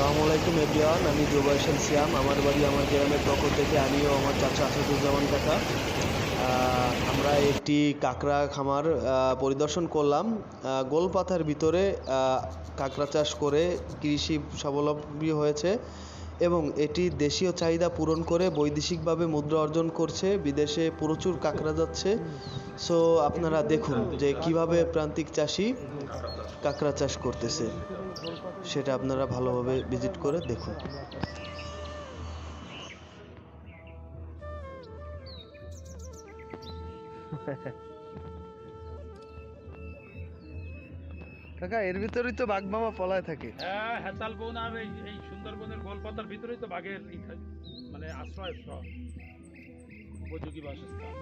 আসসালামু আলাইকুম এভরিওয়ান, আমি জুবাইশাল সিয়াম। আমার বাড়ি আমার গ্রামের পক্ষ থেকে আমিও আমার চাচা আসাদুজ্জামান কাকা। আমরা একটি কাঁকড়া খামার পরিদর্শন করলাম। গোলপাতার ভিতরে কাঁকড়া চাষ করে কৃষি স্বাবলম্বী হয়েছে। এবং এটি দেশীয় চাহিদা পূরণ করে বৈদেশিকভাবে মুদ্রা অর্জন করছে, বিদেশে প্রচুর কাঁকড়া যাচ্ছে। সো আপনারা দেখুন যে কীভাবে প্রান্তিক চাষি কাঁকড়া চাষ করতেছে, সেটা আপনারা ভালোভাবে ভিজিট করে দেখুন। কাকা এর ভিতরেই তো বাঘ মামা পলায় থাকে। হ্যাঁ হেতালবন আর এই এই সুন্দরবনের গোলপাতার ভিতরেই তো বাঘের মানে আশ্রয় উপযোগী বাসস্থান।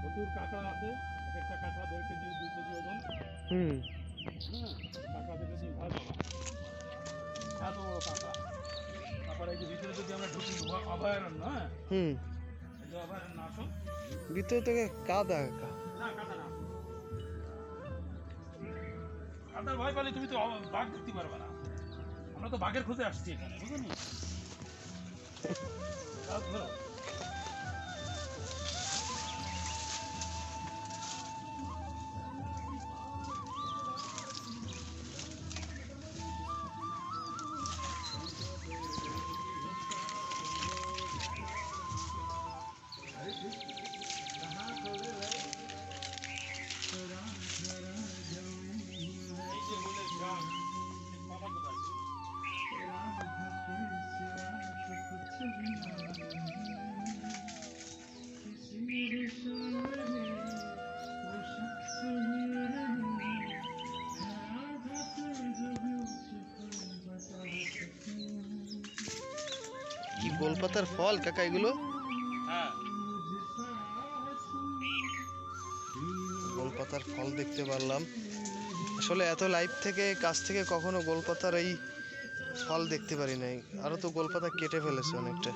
প্রচুর কাঁকড়া আছে এক একটা কাঁকড়া দেড় কেজি দুই কেজি ওজন। হুম। হ্যাঁ কাঁকড়া দেখে দিন ভালো এত বড় কাঁকড়া। তারপরে এই যে ভিতরে যদি আমরা ঢুকি অভয়- অভয়ারণ্য হ্যাঁ? হুম। অভয়ারণ্য আসো ভিতরে থেকে কাদা কাকা। না কাঁটা না। কাঁটার ভয় পালে তুমি তো বাঘ দেখতে পারবে না। আমরা তো বাঘের খোঁজে আসছি এখানে বুঝলি গোলপাতার ফল কাকা এগুলো? হ্যাঁ। গোলপাতার ফল দেখতে পারলাম। আসলে এত লাইভ থেকে কাছ থেকে কখনো গোলপাতার এই ফল দেখতে পারি নাই। আরও তো গোলপাতা কেটে ফেলেছে অনেকটা।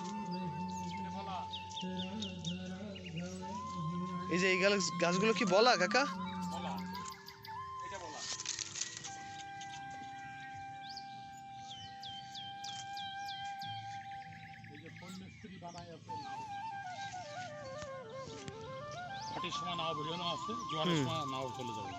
এই যে এই গাছ- গাছগুলো কি বলা কাকা? হাটির সময় নাও বেরোনো আছে জোয়ারের সময় নাও চলে যাবে।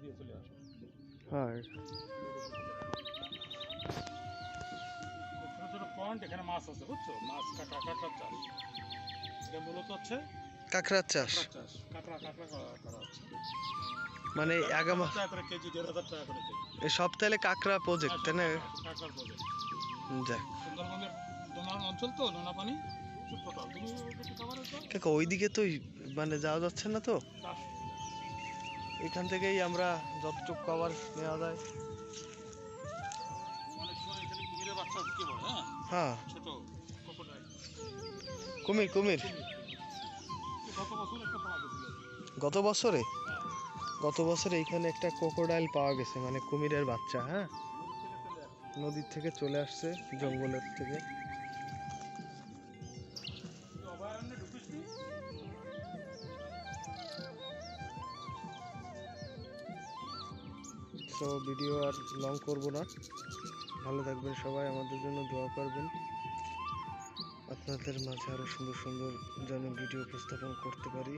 দিয়ে চলে হ্যাঁ। ছোট ছোট পয়েন্ট এখানে মাছ আছে বুঝছ? মাছ কাঁকড়া কাঁকড়া চাষ। এটা মূলত হচ্ছে কাঁকড়ার চাষ। কাঁকড়া চাষ কাঁকড়া কাঁকড়া করা হচ্ছে। মানে আগামা হাজার টাকা কেজি দেড় হাজার টাকা করে কেজি। এই সপ্তাহে কাঁকড়া প্রজেক্ট তাই না? কাঁকড়ার প্রজেক্ট যাক। সুন্দরবনের ডোনার অঞ্চল তো নোনা পানি কাকা ওইদিকে তো মানে যাওয়া যাচ্ছে না তো? এখান থেকেই আমরা যতটুকু কভার নেওয়া যায়। হ্যাঁ? হ্যাঁ। কোকোডাইল কুমির কুমির। গত বছর গত বছরে? এখানে একটা ক্রোকোডাইল পাওয়া গেছে মানে কুমিরের বাচ্চা হ্যাঁ? নদীর থেকে চলে আসছে জঙ্গলের থেকে। সো ভিডিও আর লং করব না। ভালো থাকবেন সবাই, আমাদের জন্য দোয়া করবেন। আপনাদের মাঝে আরও সুন্দর সুন্দর যেন ভিডিও উপস্থাপন করতে পারি।